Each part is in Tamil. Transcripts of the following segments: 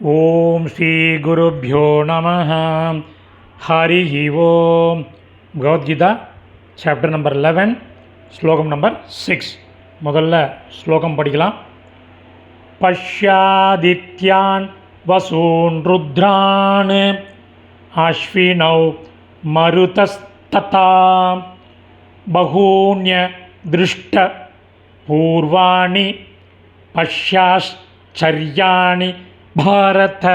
ஓம் ஸ்ரீ குருப்பியோ நம Hari Om Bhagavad Gita chapter number eleven ஸ்லோகம் நம்பர் சிக்ஸ் முதல்ல ஸ்லோகம் படிக்கலாம். பஷ்யாதித்யான் வசூன் ருத்ரான் அஸ்வினௌ மருதஸ்ததா பகூன்ய திருஷ்ட பூர்வாணி பஷ்யாச்சரியாணி பாரத.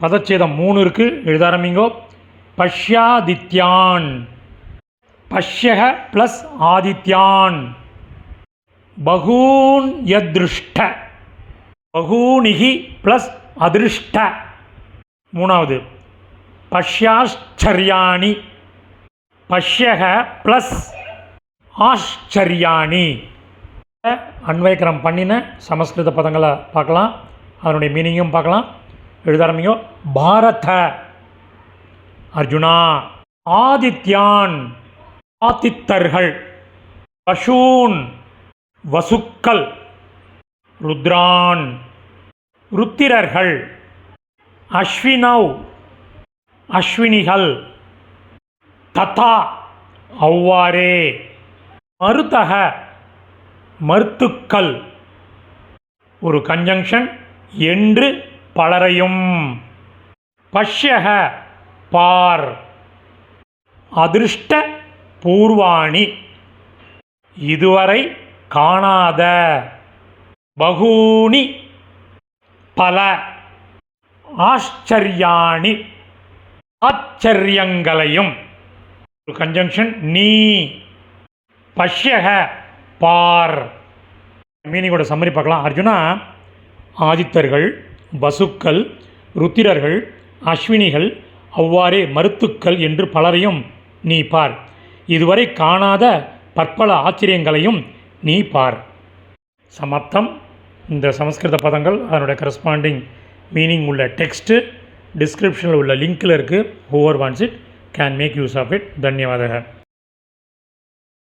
பதச்சேதம் மூணு இருக்கு. எழுத ஆரம்பிங்கோ. பஷ்யாதித்யான். பஷ்யக ப்ளஸ் ஆதித்யான். பகூன் யத்ருஷ்ட. பகூனிகி ப்ளஸ் அதிருஷ்ட. மூணாவது. பஷ்யாச்சரியாணி பஷ்யக ப்ளஸ் ஆச்சரியாணி அன்வயக்கரம் பண்ணின சமஸ்கிருத பதங்களை பார்க்கலாம். அதனுடைய மீனிங்கும் பார்க்கலாம். எழுத ஆரம்பிங்க. பாரத. அர்ஜுனா ஆதித்யான் ஆதித்தர்கள் பசூன் வசுக்கள் ருத்ரான் ருத்திரர்கள் அஸ்வினவ் அஸ்வினிகள் ததா அவ்வாறே மருதக மருத்துக்கள். ஒரு கன்ஜங்ஷன் என்று பலரையும். பஷ்யக பார். அதிருஷ்ட பூர்வாணி. இதுவரை காணாத. பகூனி. பல. ஆச்சரியாணி. ஆச்சரியங்களையும். ஒரு கன்ஜங்ஷன் நீ. பஷ்யக பார். மீனிங்கோட சம்மரி பார்க்கலாம். அர்ஜுனா ஆதித்தர்கள் பசுக்கள் ருத்திரர்கள் அஸ்வினிகள் அவ்வாறே மருத்துக்கள் என்று பலரையும் நீ பார். இதுவரை காணாத பற்பல ஆச்சரியங்களையும் நீ பார். சமர்த்தம். இந்த சமஸ்கிருத பதங்கள் அதனுடைய கரஸ்பாண்டிங் மீனிங் உள்ள டெக்ஸ்ட்டு டிஸ்கிரிப்ஷனில் உள்ள லிங்க்கில் இருக்குது whoever wants it can make use of it தன்யவாதக.